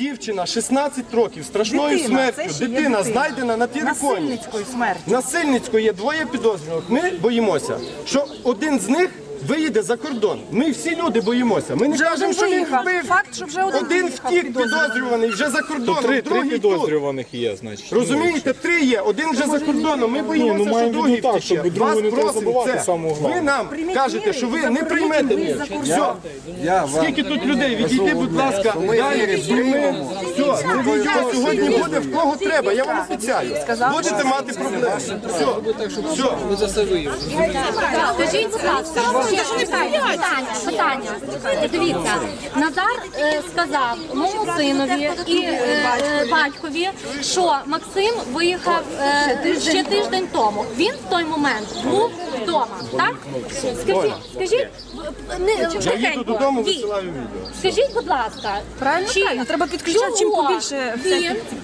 дівчина 16 років страшною Дитина, смертю. це ще є Дитина дитина. знайдена на Тіриконі. Насильницької смерті. Насильницької є двоє підозрюваних. Ми боїмося, що один з них виїде за кордон. Ми всі люди боїмося. Ми не Вже кажемо, один що він виїхав. вбив. Факт, що вже один один виїхав втік підозрюваний. підозрюваний вже за кордоном, Три, три другий тут. підозрюваних є, значить. Розумієте, три є, один вже за кордоном. Ми боїмося, ну, що маємо другий віду так, втече. щоб другого Вас не треба просимо забувати це. самого головного. Ви нам Прийміть кажете, міри що ви не приймете виїзд за кордон. Все. Я вам Скільки тут людей? Відійди, будь ласка, далі знімемо. Все, не відео сьогодні буде в кого треба, я вам обіцяю. Будете мати проблеми. Все, все. Скажіть, будь ласка, питання. Дивіться, Назар е, сказав моєму синові і е, е, батькові, що Максим виїхав е, ще тиждень тому. Він в той момент був вдома, так? Скажіть, скажіть, не, Я їду тихенько, додому, Вій, висилаю відео. Скажіть, будь ласка, Правильно, чи правильно. Треба підключати чим чого побільше він всяких цих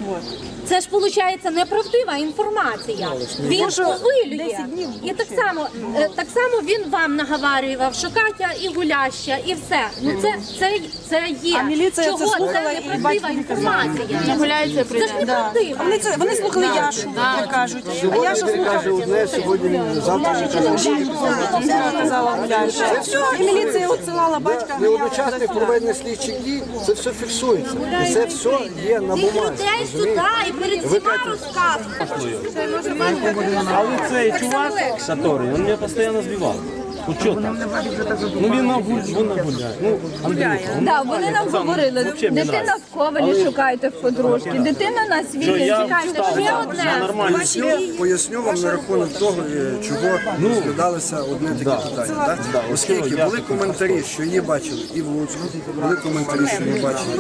це ж виходить неправдива інформація. Він Може, повилює. 10 днів І так само, е, так само він вам наговарював, що Катя і гуляща, і все. Ну це, це, це є. А міліція Чого це слухала і неправдива інформація? Гуляється Це ж неправдива. Вони, це, вони слухали Яшу, як кажуть. А Яша слухав одне, сьогодні завтра каже. жінку, яка казала гуляюча. І міліція відсилала батька. Неодночасних проведених слідчих дій, це все фіксується. І це все є на Цих бумазі. людей сюди і перед всіма розказують. Але цей чувак, который, он меня постоянно сбивал. Ну там? Ну він нагуляє, він нагуляє. Ну, Андрюха, он Да, вони нам говорили, дитина в ковалі шукайте в подружки, дитина на світі я шукайте ще одне. нормальні Поясню, поясню вам на рахунок того, е, чого розглядалося одне таке питання. Так? Оскільки були коментарі, що її бачили і в Луцьку, були коментарі, що не бачили.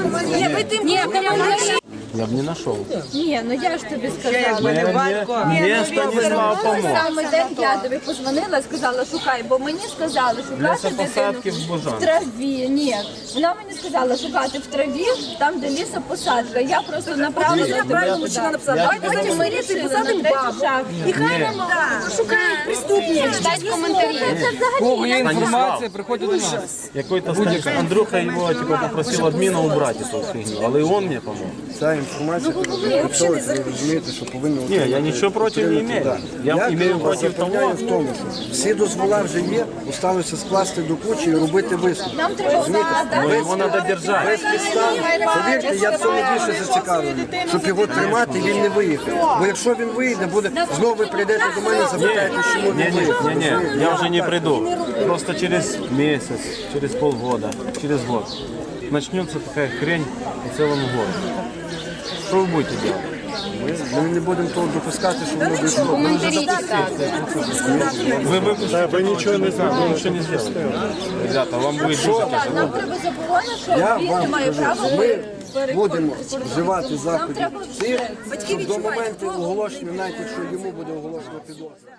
Ні, коментарі. Я б не знайшов. Ні, ну я ж тобі сказала. Мне, мне Станислав помог. Саме день я тобі позвонила, сказала, шукай, бо мені сказали шукати Лісопосадки дитину в в траві. Ні, вона мені сказала шукати в траві, там де лісопосадка. Я просто направила тебе правильно мужчина давайте потім ми рішили посадимо бабу. шахту. І хай нам шукають преступників. Читайте коментарі. Це взагалі Інформація приходить до нас. Який-то Андрюха його типа, попросив адміна убрати цю фігню, але і він мені помог. Інформація підготовить, ви розумієте, що повинні Ні, я нічого проти не маю. да. Я Я маю проти того. в тому, що всі дозвола вже є, осталося скласти до кучі і робити висновки. Нам треба Ну, його треба держати. Без підстав, повірте, я в цьому більше зацікавлений, щоб його тримати, він не виїхав. Бо якщо він виїде, буде знову ви прийдете до мене, запитаєте, чому Не, він не, виїхав. не, не, розумієте? я уже не так. приду. Просто через месяц, через полгода, через год начнется такая хрень по целому городу. Что вы будете делать? Ми не будемо того допускати, що воно дійшло. коментарі Вы, вы, вы ничего не знаете, вы ничего не сделаете. Ребята, вам будет дуже тяжело. Нам треба заборона, що Я він не вам має скажу, права ми переходити будемо кордон. вживати Нам заходів треба всіх, Батьки щоб до відчувають, моменту хто оголошення, навіть якщо йому буде оголошено підозра.